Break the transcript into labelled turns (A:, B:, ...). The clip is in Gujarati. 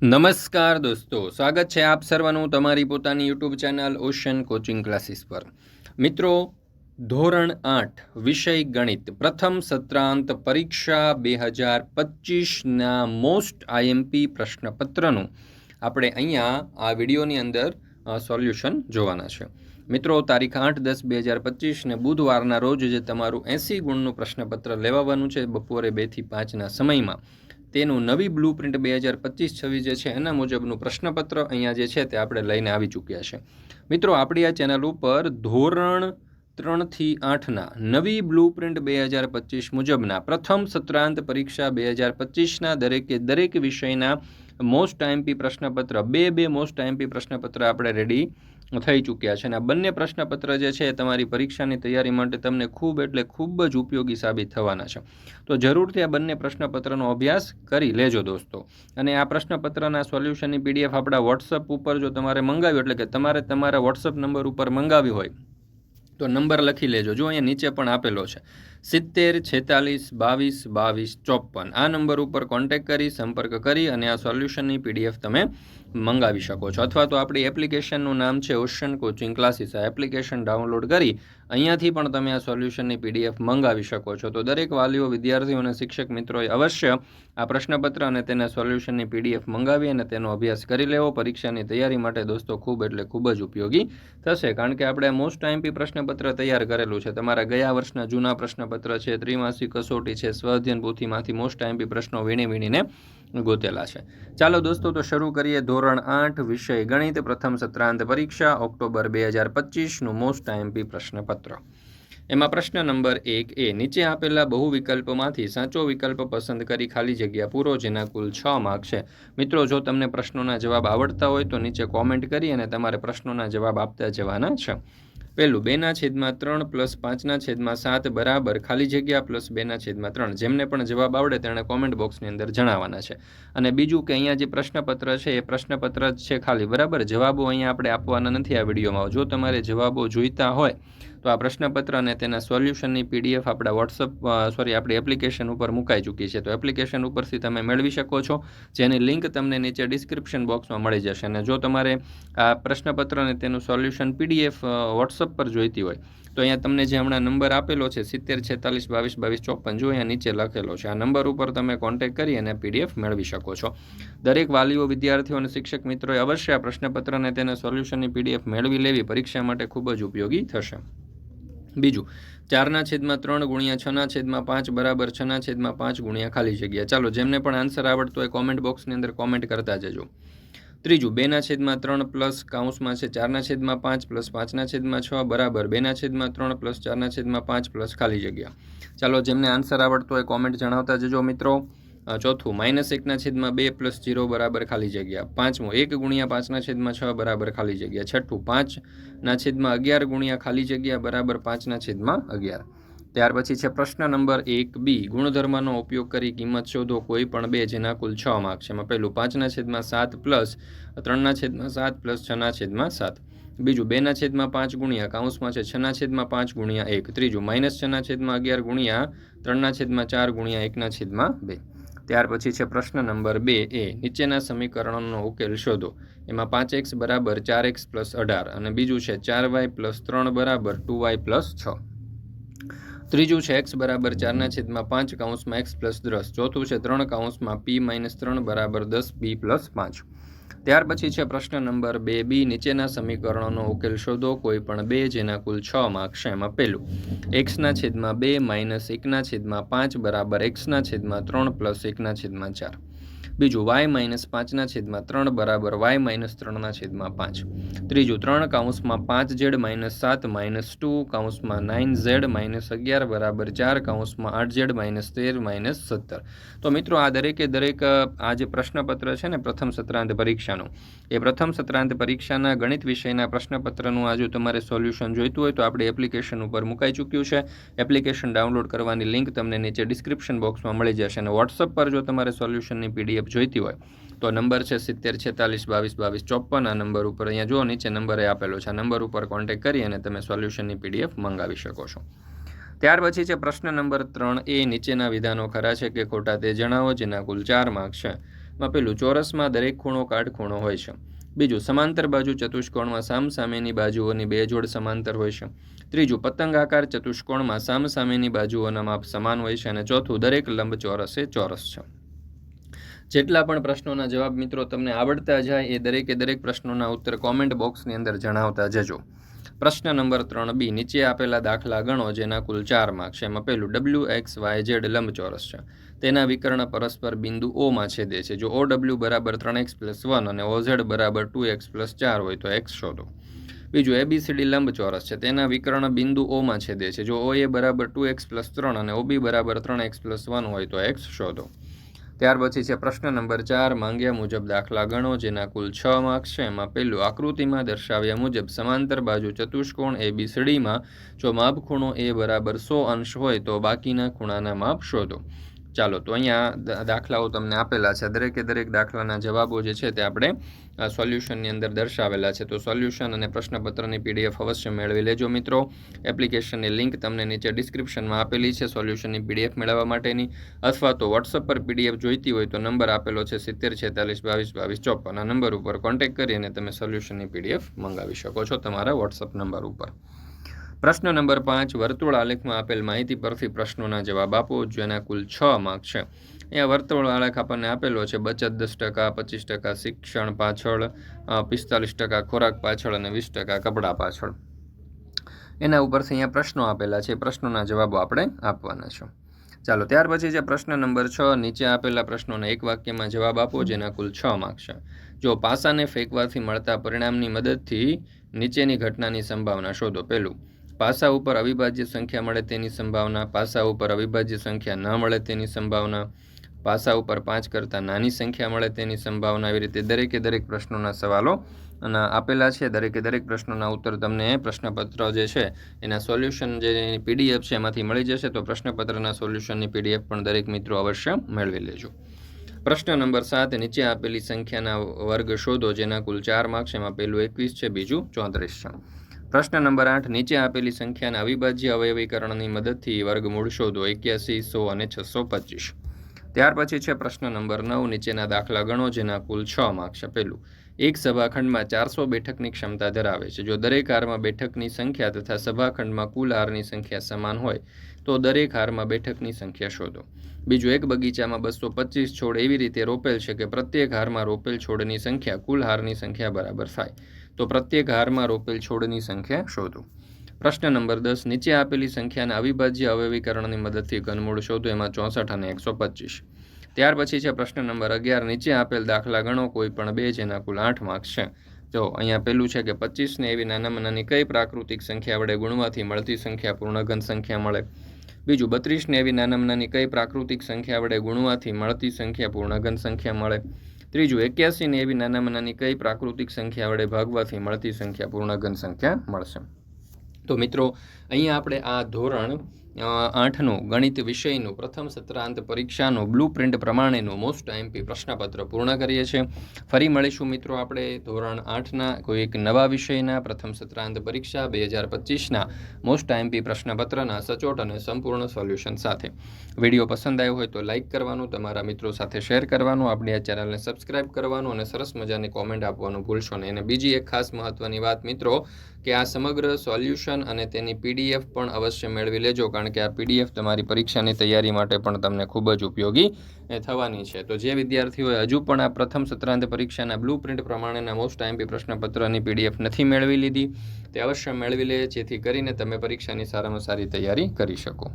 A: નમસ્કાર દોસ્તો, સ્વાગત છે આપ સર્વનું તમારી પોતાની YouTube channel ocean coaching classes પર. મિત્રો, ધોરણ આઠ, વિષય ગણિત, પ્રથમ સત્રાંત પરીક્ષા બે હજાર પચીસના મોસ્ટ આઈએમપી પ્રશ્નપત્રનું આપણે અહીંયા આ વિડીયોની અંદર સોલ્યુશન જોવાના છે. મિત્રો, તારીખ આઠ દસ બે હજાર પચીસને બુધવારના રોજ જે તમારું એંસી ગુણનું પ્રશ્નપત્ર લેવાવાનું છે બપોરે બેથી પાંચના સમયમાં તેનું નવી બ્લુ પ્રિન્ટ બે હજાર પચીસ છવ્વીસ જે છે, એના મુજબનું પ્રશ્નપત્ર અહીંયા જે છે તે આપણે લઈને આવી ચૂક્યા છે. મિત્રો, આપણી આ ચેનલ ઉપર ધોરણ ત્રણથી આઠના નવી બ્લુ પ્રિન્ટ બે હજાર પચીસ મુજબના પ્રથમ સત્રાંત પરીક્ષા બે હજાર પચીસના દરેકે દરેક વિષયના મોસ્ટ આઈએમપી પ્રશ્નપત્ર, બે બે મોસ્ટ આઈએમપી પ્રશ્નપત્ર આપણે રેડી થઈ ચૂક્યા છે. અને આ બંને પ્રશ્નપત્ર જે છે તમારી પરીક્ષાની તૈયારી માટે તમને ખૂબ એટલે ખૂબ જ ઉપયોગી સાબિત થવાના છે. તો જરૂરથી આ બંને પ્રશ્નપત્રનો અભ્યાસ કરી લેજો દોસ્તો. અને આ પ્રશ્નપત્રના સોલ્યુશનની પીડીએફ આપણા વોટ્સઅપ ઉપર જો તમારે મંગાવ્યું, એટલે કે તમારે તમારા વોટ્સઅપ નંબર ઉપર મંગાવી હોય તો નંબર લખી લેજો. જો અહીંયા નીચે પણ આપેલો છે, સિત્તેર, છેતાલીસ, બાવીસ બાવીસ, ચોપન. આ નંબર ઉપર કોન્ટેક કરી, સંપર્ક કરી અને આ સોલ્યુશનની પીડીએફ તમે મંગાવી શકો છો. અથવા તો આપણી એપ્લિકેશનનું નામ છે ઓશન કોચિંગ ક્લાસીસ આ એપ્લિકેશન ડાઉનલોડ કરી અહીંયાથી પણ તમે આ સોલ્યુશનની પીડીએફ મંગાવી શકો છો. તો દરેક વાલીઓ, વિદ્યાર્થીઓ અને શિક્ષક મિત્રોએ અવશ્ય આ પ્રશ્નપત્ર અને તેના સોલ્યુશનની પીડીએફ મંગાવી અને તેનો અભ્યાસ કરી લેવો. પરીક્ષાની તૈયારી માટે દોસ્તો ખૂબ એટલે ખૂબ જ ઉપયોગી થશે. કારણ કે આપણે મોસ્ટ આઈમ્પી પ્રશ્નપત્ર તૈયાર કરેલું છે. તમારા ગયા વર્ષના જૂના પ્રશ્નપત્ર છે, ત્રિમાસિક કસોટી છે સ્વઅધ્યયન પોથીમાંથી મોસ્ટ આઈમ્પી પ્રશ્નો વીણી વીણીને ગોતેલા છે. ચાલો દોસ્તો તો શરૂ કરીએ. ધોરણ આઠ વિષય ગણિત, પ્રથમ સત્રાંત પરીક્ષા, ઓક્ટોબર બે હજાર પચીસનું મોસ્ટ આઈએમપી પ્રશ્નપત્ર. એમાં પ્રશ્ન નંબર એક એ, નીચે આપેલા બહુ વિકલ્પમાંથી સાચો વિકલ્પ પસંદ કરી ખાલી જગ્યા પૂરો જેના કુલ છ માર્ક છે. મિત્રો, જો તમને પ્રશ્નોના જવાબ આવડતા હોય તો નીચે કોમેન્ટ કરી અને તમારે પ્રશ્નોના જવાબ આપતા જવાના છે. પહેલું બેના છેદમાં ત્રણ પ્લસ પાંચના છેદમાં સાત બરાબર ખાલી જગ્યા પ્લસ બેના છેદમાં ત્રણ. જેમને પણ જવાબ આવડે તેણે કોમેન્ટ બોક્સની અંદર જણાવવાના છે. અને બીજું કે અહીંયા જે પ્રશ્નપત્ર છે, એ પ્રશ્નપત્ર જ છે ખાલી, બરાબર? જવાબો અહીંયા આપણે આપવાના નથી આ વિડીયોમાં. જો તમારે જવાબો જોઈતા હોય આ પ્રશ્નપત્ર અને તેના સોલ્યુશનની પીડીએફ આપણા વોટ્સઅપ સોરી, આપણી એપ્લિકેશન ઉપર મુકાઈ ચૂકી છે. તો એપ્લિકેશન ઉપરથી તમે મેળવી શકો છો, જેની લિંક તમને નીચે ડિસ્ક્રિપ્શન બોક્સમાં મળી જશે. અને જો તમારે આ પ્રશ્નપત્ર અને તેનું સોલ્યુશન પીડીએફ વોટ્સઅપ પર જોઈતી હોય, તો અહીંયા તમને જે હમણાં નંબર આપેલો છે, સિત્તેર, છેતાલીસ, બાવીસ બાવીસ, ચોપન, જો અહીંયા નીચે લખેલો છે. આ નંબર ઉપર તમે કોન્ટેક કરી અને પીડીએફ મેળવી શકો છો. દરેક વાલીઓ, વિદ્યાર્થીઓ અને શિક્ષક મિત્રોએ અવશ્ય આ પ્રશ્નપત્ર અને તેના સોલ્યુશનની પીડીએફ મેળવી લેવી પરીક્ષા માટે ખૂબ જ ઉપયોગી થશે. બીજું, ચારના છેદમાં ત્રણ ગુણ્યા છના છેદમાં પાંચ બરાબર છના છેદમાં પાંચ ગુણ્યા ખાલી જગ્યા. ચાલો, જેમને પણ આન્સર આવડતો હોય કોમેન્ટ બોક્સની અંદર કોમેન્ટ કરતા જજો. ત્રીજું, બેના છેદમાં ત્રણ પ્લસ કાઉન્સમાં છે ચારના છેદમાં પાંચ પ્લસ પાંચના છેદમાં છ બરાબર, બેના છેદમાં ત્રણ પ્લસ ચારના છેદમાં પાંચ પ્લસ ખાલી જગ્યા. ચાલો, જેમને આન્સર આવડતો હોય કોમેન્ટ જણાવતા જજો મિત્રો. ચોથું માઇનસ એકના છેદમાં બે પ્લસ જીરો બરાબર ખાલી જગ્યા. પાંચમું એક ગુણ્યા પાંચના છેદમાં છ બરાબર ખાલી જગ્યા. છઠ્ઠું પાંચના છેદમાં અગિયાર ગુણ્યા ખાલી જગ્યા બરાબર પાંચના છેદમાં અગિયાર. ત્યાર પછી છે પ્રશ્ન નંબર એક બી. ગુણધર્મનો ઉપયોગ કરી કિંમત શોધો કોઈ પણ બે જેના કુલ છ માર્ક છે. એમાં પહેલું પાંચના છેદમાં સાત પ્લસ, ત્રણના છેદમાં સાત પ્લસ, છના છેદમાં સાત. બીજું બેના છેદમાં પાંચ ગુણ્યા, કાઉન્સમાં છે છના છેદમાં પાંચ ગુણ્યા એક. ત્રીજું માઇનસ છના છેદમાં અગિયાર ગુણ્યા, ત્રણના છેદમાં ચાર ગુણ્યા એકના છેદમાં બે. ત્યાર પછી છે પ્રશ્ન નંબર બે એ, નીચેના સમીકરણોનો ઉકેલ શોધો. એમાં પાંચ એક્સ બરાબર ચાર એક્સ પ્લસ અઢાર અને બીજું છે ચાર વાય પ્લસ ત્રણ બરાબર ટુ વાય પ્લસ છ. ત્રીજું છે એક્સ બરાબર ચારના છેદમાં પાંચ કાઉન્સમાં એક્સ પ્લસ દસ. ચોથું છે ત્રણ કાઉન્સમાં પી માઇનસ ત્રણ બરાબર દસ, બી પ્લસ પાંચ. ત્યાર પછી છે પ્રશ્ન નંબર બે બી, નીચેના સમીકરણોનો ઉકેલ શોધો, કોઈ પણ બે જેના કુલ છ માર્ક્સ છે એમાં પહેલું. એક્સના છેદમાં બે માઇનસ એકના છેદમાં પાંચ બરાબર એક્સના છેદમાં ત્રણ પ્લસ એકના છેદમાં ચાર. બીજું વાય માઇનસ પાંચના છેદમાં ત્રણ બરાબર વાય માઇનસ ત્રણના છેદમાં પાંચ. ત્રીજું ત્રણ કાઉન્સમાં પાંચ ઝેડ માઇનસ સાત માઇનસ ટુ કાઉન્સમાં નાઇન ઝેડ માઇનસ અગિયાર બરાબર ચાર કાઉન્સમાં આઠ ઝેડ માઇનસ તેર માઇનસ સત્તર. તો મિત્રો આ દરેકે દરેક આ જે પ્રશ્નપત્ર છે ને પ્રથમ સત્રાંત પરીક્ષાનું, એ પ્રથમ સત્રાંત પરીક્ષાના ગણિત વિષયના પ્રશ્નપત્રનું આ જો તમારે સોલ્યુશન જોઈતું હોય તો આપણે એપ્લિકેશન ઉપર મુકાઈ ચૂક્યું છે. એપ્લિકેશન ડાઉનલોડ કરવાની લિંક તમને નીચે ડિસ્ક્રિપ્શન બોક્સમાં મળી જશે અને વોટ્સઅપ પર જો તમારે સોલ્યુશનની પીડીએફ જોઈતી હોય, તો નંબર છે સિત્તેર, છેતાલીસ, બાવીસ બાવીસ, ચોપન, આ નંબર ઉપર અહીંયા જુઓ, નીચે નંબરે આપેલો છે. આ નંબર ઉપર કોન્ટેક્ટ કરી અને તમે સોલ્યુશનની પીડીએફ મંગાવી શકો છો. ત્યાર પછી છે પ્રશ્ન નંબર ત્રણ એ, નીચેના વિધાનો ખરા છે કે ખોટા તે જણાવો જેના કુલ ચાર માર્ક છે. પેલું, ચોરસમાં દરેક ખૂણો કાટખૂણો હોય છે. બીજું, સમાંતર બાજુ ચતુષ્કોણમાં સામસામેની બાજુઓની બે જોડ સમાંતર હોય છે. ત્રીજું, પતંગ આકાર ચતુષ્કોણમાં સામસામેની બાજુઓના માપ સમાન હોય છે. અને ચોથું, દરેક લંબચોરસ એ ચોરસ છે. જેટલા પણ પ્રશ્નોના જવાબ મિત્રો તમને આવડતા જાય એ દરેકે દરેક પ્રશ્નોના ઉત્તર કોમેન્ટ બોક્સની અંદર જણાવતા જજો. પ્રશ્ન નંબર ત્રણ બી, નીચે આપેલા દાખલા ગણો જેના કુલ ચાર માર્ક છે. એમાં પહેલું ડબલ્યુ એક્સ વાય ઝેડ લંબચોરસ છે. તેના વિકર્ણ પરસ્પર બિંદુ ઓમાં છેદે છે. જો ઓ ડબલ્યુ બરાબર ત્રણ એક્સ પ્લસ વન અને ઓ ઝેડ બરાબર ટુ એક્સ પ્લસ ચાર હોય તો એક્સ શોધો. બીજું એબીસીડી લંબચોરસ છે. તેના વિકર્ણ બિંદુ ઓમાં છેદે છે. જો ઓ એ બરાબર ટુ એક્સ પ્લસ ત્રણ અને ઓબી બરાબર ત્રણ એક્સ પ્લસ વન હોય તો એક્સ શોધો. ત્યાર પછી છે પ્રશ્ન નંબર ચાર, માંગ્યા મુજબ દાખલા ગણો, જેના કુલ છ માર્ક્સ છે. એમાં પહેલું આકૃતિમાં દર્શાવ્યા મુજબ સમાંતર બાજુ ચતુષ્કોણ એ બીસડીમાં જો માપ ખૂણો એ બરાબર સો અંશ હોય તો બાકીના ખૂણાના માપ શોધો. ચાલો, તો અહીંયા દાખલાઓ તમને આપેલા છે. દરેકે દરેક દાખલાના જવાબો જે છે તે આપણે સોલ્યુશનની અંદર દર્શાવેલા છે. તો સોલ્યુશન અને પ્રશ્નપત્રની પીડીએફ અવશ્ય મેળવી લેજો મિત્રો. એપ્લિકેશનની લિંક તમને નીચે ડિસ્ક્રિપ્શનમાં આપેલી છે સોલ્યુશનની પીડીએફ મેળવવા માટેની. અથવા તો વોટ્સઅપ પર પીડીએફ જોઈતી હોય તો નંબર આપેલો છે સિત્તેર છેતાલીસ બાવીસ બાવીસ ચોપન. આ નંબર ઉપર કોન્ટેક્ટ કરી અને તમે સોલ્યુશનની પીડીએફ મંગાવી શકો છો તમારા વોટ્સઅપ નંબર ઉપર. પ્રશ્ન નંબર પાંચ, વર્તુળ આલેખમાં આપેલ માહિતી પરથી પ્રશ્નોના જવાબ આપો, જેના કુલ છ માર્ક છે. અહીંયા વર્તુળ આલેખ આપણને આપેલો છે, બચત દસ ટકા, પચીસ ટકા શિક્ષણ પાછળ પિસ્તાલીસ ટકા ખોરાક પાછળ અને વીસ ટકા કપડાં પાછળ. એના ઉપરથી અહીંયા પ્રશ્નો આપેલા છે પ્રશ્નોના જવાબો આપણે આપવાના છે. ચાલો, ત્યાર પછી છે પ્રશ્ન નંબર છ, નીચે આપેલા પ્રશ્નોના એક વાક્યમાં જવાબ આપો, જેના કુલ છ માર્ક છે. જો પાસાને ફેંકવાથી મળતા પરિણામની મદદથી નીચેની ઘટનાની સંભાવના શોધો. પહેલું પાસા ઉપર અવિભાજ્ય સંખ્યા મળે તેની સંભાવના, પાસા ઉપર અવિભાજ્ય સંખ્યા ન મળે તેની સંભાવના, પાસા ઉપર પાંચ કરતાં નાની સંખ્યા મળે તેની સંભાવના એવી રીતે દરેકે દરેક પ્રશ્નોના સવાલો અને આપેલા છે. દરેકે દરેક પ્રશ્નોના ઉત્તર તમને પ્રશ્નપત્ર જે છે એના સોલ્યુશન જે પીડીએફ છે એમાંથી મળી જશે, તો પ્રશ્નપત્રના સોલ્યુશનની પીડીએફ પણ દરેક મિત્રો અવશ્ય મેળવી લેજો. પ્રશ્ન નંબર સાત, નીચે આપેલી સંખ્યાના વર્ગ શોધો, જેના કુલ ચાર માર્ક્સ એમાં પહેલું એકવીસ છે, બીજું ચોત્રીસ છે. પ્રશ્ન નંબર આઠ, નીચે આપેલી સંખ્યાના અવિભાજ્ય અવયવીકરણની મદદથી વર્ગમૂળ શોધો એક્યાસી, સો અને છસો પચીસ. ત્યાર પછી છે પ્રશ્ન નંબર નવ, નીચેના દાખલા ગણો જેના કુલ છ માર્ક્સ આપેલું. એક સભાખંડમાં ચારસો બેઠકની ક્ષમતા ધરાવે છે. જો દરેક હારમાં બેઠકની સંખ્યા તથા સભાખંડમાં કુલ હારની સંખ્યા સમાન હોય, તો દરેક હારમાં બેઠકની સંખ્યા શોધો. બીજું, એક બગીચામાં બસો પચીસ છોડ એવી રીતે રોપેલ છે કે પ્રત્યેક હારમાં રોપેલ છોડની સંખ્યા કુલ હારની સંખ્યા બરાબર થાય. તો પ્રત્યેક હારમાં રોપેલ છોડની સંખ્યા શોધો. પ્રશ્ન નંબર દસ, નીચે આપેલી સંખ્યાના અવિભાજ્ય અવયવીકરણની મદદથી ઘનમૂળ શોધો, એમાં ચોસઠ અને એકસો પચીસ. ત્યાર પછી છે પ્રશ્ન નંબર અગિયાર, નીચે આપેલ દાખલા ગણો, કોઈ પણ બે જેના કુલ આઠ માર્ક્સ છે. જો અહીંયા પેલું છે કે પચીસને એવી નાનામાં નાની કઈ પ્રાકૃતિક સંખ્યા વડે ગુણવાથી મળતી સંખ્યા પૂર્ણઘન સંખ્યા મળે? બીજું બત્રીસને એવી નાનામાં નાની કઈ પ્રાકૃતિક સંખ્યા વડે ગુણવાથી મળતી સંખ્યા પૂર્ણઘન સંખ્યા મળે? ત્રીજું, એક્યાસીને એવી નાનામાં નાની કઈ પ્રાકૃતિક સંખ્યા વડે ભાગવાથી મળતી સંખ્યા પૂર્ણઘન સંખ્યા મળશે. તો મિત્રો, અહીંયા આપણે આ ધોરણ આઠનું ગણિત વિષયનું પ્રથમ સત્રાંત પરીક્ષાનું બ્લુ પ્રિન્ટ પ્રમાણેનું મોસ્ટ એમપી પ્રશ્નપત્ર પૂર્ણ કરીએ છીએ. ફરી મળીશું મિત્રો આપણે ધોરણ આઠના કોઈ એક નવા વિષયના પ્રથમ સત્રાંત પરીક્ષા બે હજાર પચીસના મોસ્ટ એમપી પ્રશ્નપત્રના સચોટ અને સંપૂર્ણ સોલ્યુશન સાથે. વીડિયો પસંદ આવ્યો હોય તો લાઇક કરવાનું, તમારા મિત્રો સાથે શેર કરવાનું, આપણી આ ચેનલને સબસ્ક્રાઇબ કરવાનું અને સરસ મજાની કોમેન્ટ આપવાનું ભૂલશો નહીં. અને બીજી એક ખાસ મહત્ત્વની વાત મિત્રો કે આ સમગ્ર સોલ્યુશન અને તેની પીડીએફ પણ અવશ્ય મેળવી લેજો, કારણ કે આ પીડીએફ તમારી પરીક્ષાની તૈયારી માટે પણ તમને ખૂબ જ ઉપયોગી થવાની છે. તો જે વિદ્યાર્થીઓએ હજુ પણ આ પ્રથમ સત્રાંત પરીક્ષાના બ્લુ પ્રિન્ટ પ્રમાણેના મોસ્ટ આઈએમપી પ્રશ્નપત્રની પીડીએફ નથી મેળવી લીધી. તે અવશ્ય મેળવી લે, જેથી કરીને તમે પરીક્ષાની સારામાં સારી તૈયારી કરી શકો.